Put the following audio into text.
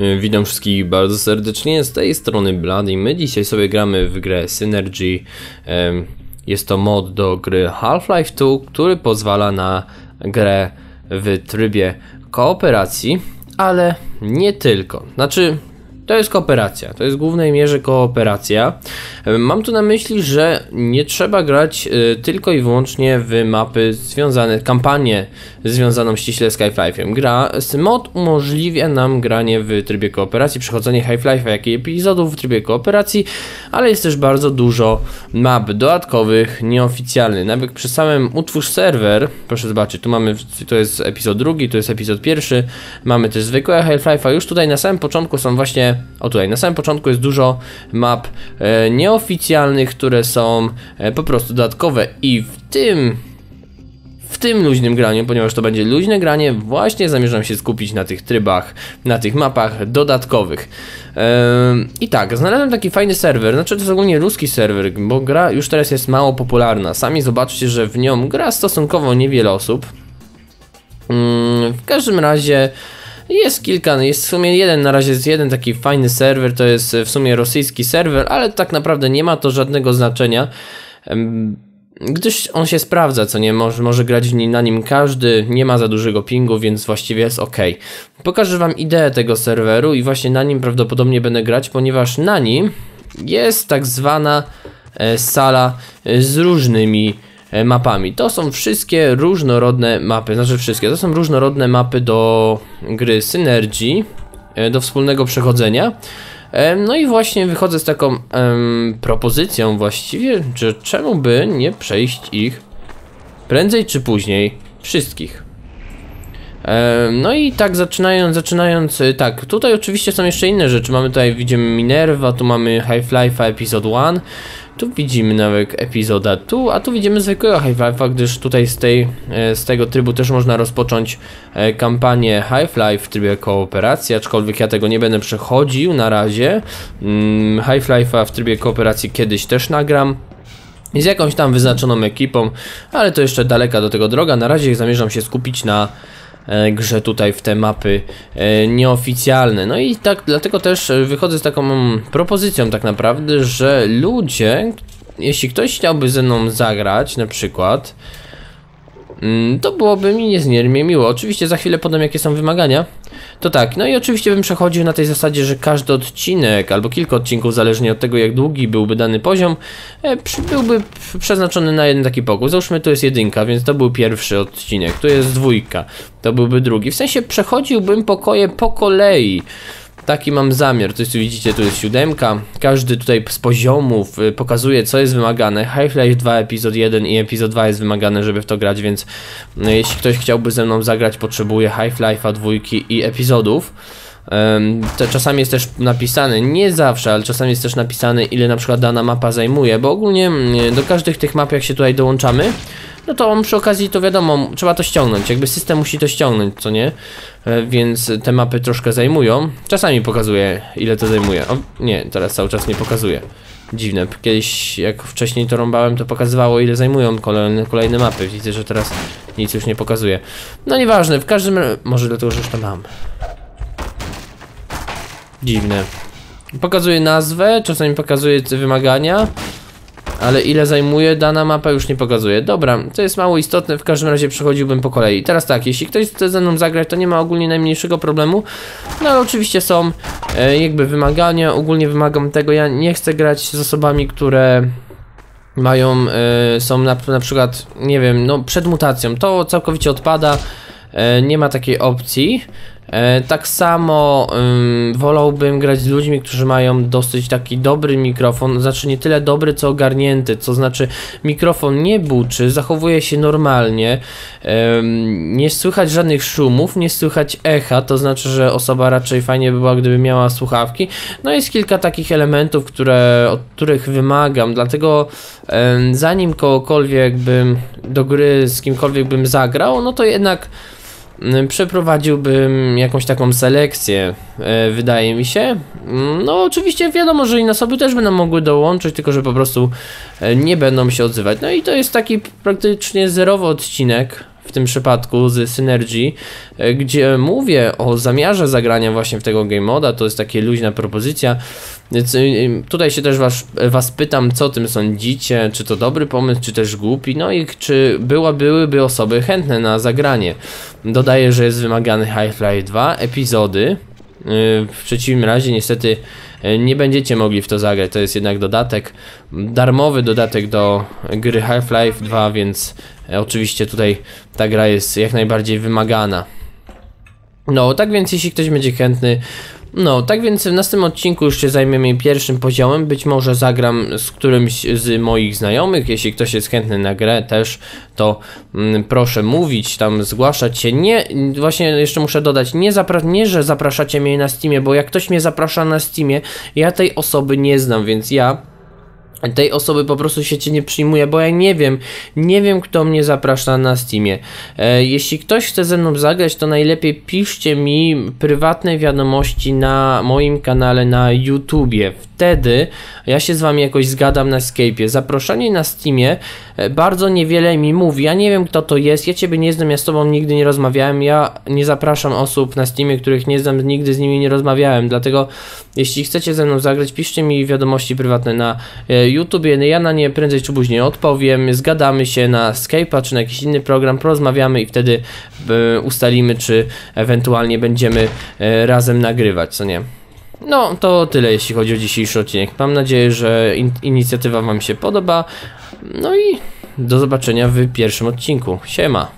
Y, Witam wszystkich bardzo serdecznie, z tej strony Blad i my dzisiaj sobie gramy w grę Synergy. Jest to mod do gry Half-Life 2, który pozwala na grę w trybie kooperacji, ale nie tylko. Znaczy, to jest kooperacja, to jest w głównej mierze kooperacja. Mam tu na myśli, że nie trzeba grać y, tylko i wyłącznie w mapy związane, kampanię związaną ściśle z Half-Life'em. Gra, mod umożliwia nam granie w trybie kooperacji, przechodzenie Half-Life'a, jak i epizodów w trybie kooperacji, ale jest też bardzo dużo map dodatkowych, nieoficjalnych. Nawet przy samym utwórz serwer, proszę zobaczyć, tu mamy, to jest epizod drugi, tu jest epizod pierwszy, mamy też zwykłe Half-Life'a, już tutaj na samym początku są właśnie, o tutaj, na samym początku jest dużo map e, nieoficjalnych, które są e, po prostu dodatkowe i w tym w tym luźnym graniu, ponieważ to będzie luźne granie, właśnie zamierzam się skupić na tych trybach, na tych mapach dodatkowych. I tak, znalazłem taki fajny serwer, znaczy to jest ogólnie ruski serwer, bo gra już teraz jest mało popularna. Sami zobaczcie, że w nią gra stosunkowo niewiele osób. Mm, w każdym razie jest kilka, jest w sumie jeden, na razie jest jeden taki fajny serwer, to jest w sumie rosyjski serwer, ale tak naprawdę nie ma to żadnego znaczenia. Gdyż on się sprawdza, co nie, może, może grać na nim każdy, nie ma za dużego pingu, więc właściwie jest ok. Pokażę Wam ideę tego serweru i właśnie na nim prawdopodobnie będę grać, ponieważ na nim jest tak zwana e, sala e, z różnymi e, mapami. To są wszystkie różnorodne mapy, znaczy wszystkie, to są różnorodne mapy do gry Synergy, e, do wspólnego przechodzenia. Em, No i właśnie wychodzę z taką em, propozycją właściwie, że czemu by nie przejść ich prędzej czy później wszystkich. Em, No i tak zaczynając, zaczynając, y, tak, tutaj oczywiście są jeszcze inne rzeczy, mamy tutaj, widzimy Minerva, tu mamy Half-Life'a Episode 1, tu widzimy nawet epizoda tu, a tu widzimy zwykłego Half-Life'a, gdyż tutaj z, tej, e, z tego trybu też można rozpocząć e, kampanię Half-Life w trybie kooperacji, aczkolwiek ja tego nie będę przechodził na razie. Mm, Half-Life'a w trybie kooperacji kiedyś też nagram. Z jakąś tam wyznaczoną ekipą, ale to jeszcze daleka do tego droga. Na razie zamierzam się skupić na e, grze tutaj w te mapy e, nieoficjalne. No i tak, dlatego też e, wychodzę z taką mm, propozycją tak naprawdę, że ludzie, jeśli ktoś chciałby ze mną zagrać na przykład, to byłoby mi niezmiernie miło. Oczywiście za chwilę podam jakie są wymagania. To tak, no i oczywiście bym przechodził na tej zasadzie, że każdy odcinek albo kilka odcinków, zależnie od tego jak długi byłby dany poziom, e, byłby przeznaczony na jeden taki pokój. Załóżmy tu jest jedynka, więc to był pierwszy odcinek, tu jest dwójka, to byłby drugi. W sensie przechodziłbym pokoje po kolei. Taki mam zamiar. To jest, tu widzicie, tu jest siódemka. Każdy tutaj z poziomów y, pokazuje, co jest wymagane. Half-Life 2, epizod 1 i epizod 2 jest wymagane, żeby w to grać, więc no, jeśli ktoś chciałby ze mną zagrać, potrzebuje Half-Life'a, dwójki i epizodów. To czasami jest też napisane, nie zawsze, ale czasami jest też napisane, ile na przykład dana mapa zajmuje, bo ogólnie mm, do każdych tych map, jak się tutaj dołączamy, no to on przy okazji to wiadomo, trzeba to ściągnąć, jakby system musi to ściągnąć, co nie? E, Więc te mapy troszkę zajmują. Czasami pokazuje, ile to zajmuje. O, nie, teraz cały czas nie pokazuje. Dziwne. Kiedyś, jak wcześniej to rąbałem, to pokazywało, ile zajmują kolejne, kolejne mapy. Widzę, że teraz nic już nie pokazuje. No nieważne, w każdym razie. Może dlatego, że już to mam. Dziwne. Pokazuje nazwę, czasami pokazuje wymagania. Ale ile zajmuje dana mapa już nie pokazuje. Dobra, to jest mało istotne, w każdym razie przechodziłbym po kolei. Teraz tak, jeśli ktoś chce ze mną zagrać, to nie ma ogólnie najmniejszego problemu. No ale oczywiście są e, jakby wymagania, ogólnie wymagam tego, ja nie chcę grać z osobami, które mają, e, są na, na przykład, nie wiem, no przed mutacją, to całkowicie odpada, e, nie ma takiej opcji. E, tak samo ym, wolałbym grać z ludźmi, którzy mają dosyć taki dobry mikrofon, znaczy nie tyle dobry, co ogarnięty, to znaczy mikrofon nie buczy, zachowuje się normalnie, nie słychać żadnych szumów, nie słychać echa, to znaczy, że osoba raczej fajnie by była, gdyby miała słuchawki. No jest kilka takich elementów, które, od których wymagam, dlatego zanim kogokolwiek bym do gry z kimkolwiek bym zagrał, no to jednak Przeprowadziłbym jakąś taką selekcję, e, wydaje mi się. No, oczywiście wiadomo, że inne osoby też będą mogły dołączyć, tylko że po prostu e, nie będą się odzywać. No i to jest taki praktycznie zerowy odcinek w tym przypadku z Synergy, e, gdzie mówię o zamiarze zagrania właśnie w tego game moda, to jest takie luźna propozycja. Więc y, y, tutaj się też was, was pytam, co tym sądzicie, czy to dobry pomysł, czy też głupi, no i czy była, byłyby osoby chętne na zagranie. Dodaję, że jest wymagany Half-Life 2, epizody, w przeciwnym razie niestety nie będziecie mogli w to zagrać. To jest jednak dodatek, darmowy dodatek do gry Half-Life 2, więc oczywiście tutaj ta gra jest jak najbardziej wymagana. No, tak więc jeśli ktoś będzie chętny, no, tak więc w następnym odcinku już się zajmiemy pierwszym poziomem. Być może zagram z którymś z moich znajomych. Jeśli ktoś jest chętny na grę też, to mm, proszę mówić, tam zgłaszać się. Nie, właśnie jeszcze muszę dodać, nie, zapra nie, że zapraszacie mnie na Steamie, bo jak ktoś mnie zaprasza na Steamie, ja tej osoby nie znam, więc ja tej osoby po prostu się cię nie przyjmuje, bo ja nie wiem, nie wiem kto mnie zaprasza na Steamie. E, jeśli ktoś chce ze mną zagrać, to najlepiej piszcie mi prywatne wiadomości na moim kanale na YouTubie. Wtedy ja się z wami jakoś zgadam na Skype'ie. Zaproszenie na Steamie e, bardzo niewiele mi mówi. Ja nie wiem kto to jest, ja ciebie nie znam, ja z tobą nigdy nie rozmawiałem, ja nie zapraszam osób na Steamie, których nie znam, nigdy z nimi nie rozmawiałem, dlatego jeśli chcecie ze mną zagrać, piszcie mi wiadomości prywatne na e, YouTubie, ja na nie prędzej czy później odpowiem, zgadamy się na Skype'a czy na jakiś inny program, porozmawiamy i wtedy e, ustalimy, czy ewentualnie będziemy razem nagrywać, co nie? No, to tyle jeśli chodzi o dzisiejszy odcinek. Mam nadzieję, że in inicjatywa Wam się podoba. No i do zobaczenia w pierwszym odcinku. Siema!